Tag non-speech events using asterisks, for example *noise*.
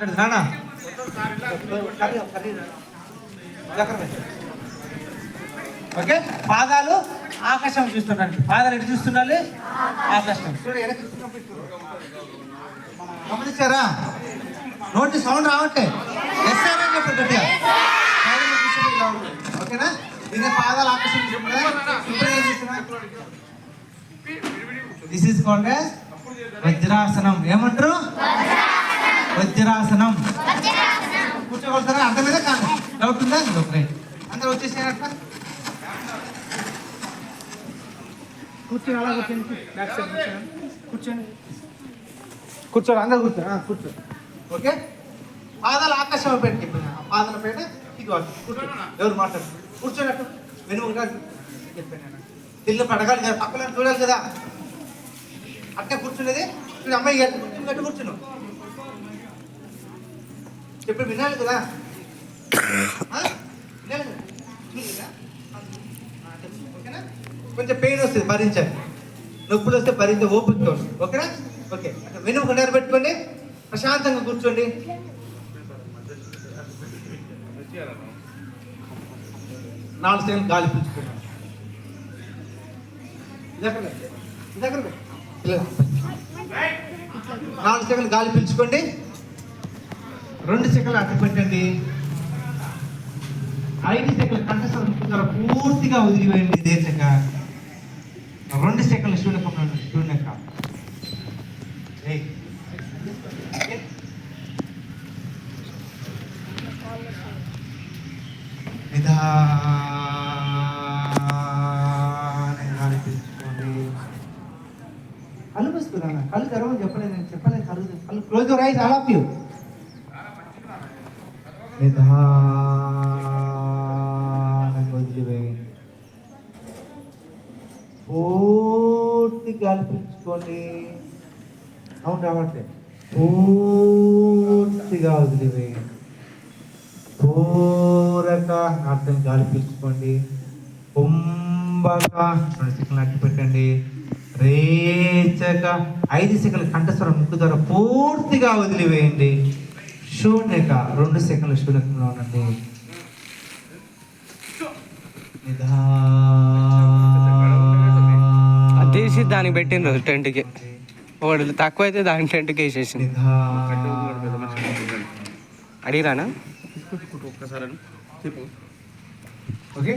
నానా ఓకే పాదాలు ఆకాశం చూస్తుండండి పాదాలు ఎటు చూస్తుండాలి ఆకాశం. గమనించారా? నోటి సౌండ్ రావట్లే. ఎస్ అని చెప్పండి గట్టిగా. ఓకేనా? దీని పాదాలు ఆకాశం దిస్ ఈస్ కాల్డ్ వజ్రాసనం. ఏమంటారు? వజ్రాసనం. కూర్చోగలుగుతారా? అర్థమైందా కాదు. డౌట్ ఉందా? ఓకే అందరూ వచ్చేసేనట్ట కూర్చొని అలా కూర్చోండి. బ్యాక్ సైడ్ కూర్చోండి. కూర్చోండి. కూర్చోండి అందరూ కూర్చో ఓకే? పాదాలు ఆకాశం పెట్టి పాదాల పేట ఇది ఎవరు మాట్లాడు కూర్చోనట్టు వెనుక చెప్పాను తిల్లు పడగాలి కదా. పక్కన చూడాలి కదా. అట్టే కూర్చునేది అమ్మాయి గట్టి కూర్చుని గట్టి కూర్చున్నావు. చెప్పి *coughs* వినాలి కదా? వినాలి. ఓకేనా? కొంచెం పెయిన్ వస్తుంది భరించాలి నొప్పులు వస్తే భరించే ఓపిక వస్తుంది ఓకేనా? ఓకే. అట్లా వెనుక నేర పెట్టుకోండి. ప్రశాంతంగా కూర్చోండి. నాలుగు సెకండ్ గాలి పీల్చుకున్నాను ఇదక్కడ నాలుగు సెకండ్లు గాలి పీల్చుకోండి. రెండు సెకండ్లు అడ్డు పెట్టండి. ఐదు సెకండ్లు కంఠస్థం ద్వారా పూర్తిగా వదిలివేయండి దేశంగా రెండు సెకండ్లు శూన్యకం శూన్యక. ఏయ్. నిదానంగా గాలి కళ్ళు తెరవని చెప్పలేదు నేను చెప్పలేదు. కళ్ళు కళ్ళు close raise eyes all you. నిదానంగా వదిలివేయండి పూర్తిగా గాలి అవును రావట్లేదు పూర్తిగా వదిలివేయండి పూరక అర్థం గాలి పీల్చుకోండి కుంభక రెండు సెకండ్లు అట్టి పెట్టండి. రేచక ఐదు సెకండ్ల కంఠస్వరం ముక్కు ద్వారా పూర్తిగా వదిలివేయండి. శూన్యక రెండు సెకండ్ల శూన్యకంలో ఉండండి. తీసి దానికి పెట్టిండ్రు టెంట్కి. ఒకటి తక్కువ అయితే దాని టెంట్కి వేసేసింది అడిగిరానా? ఓకే.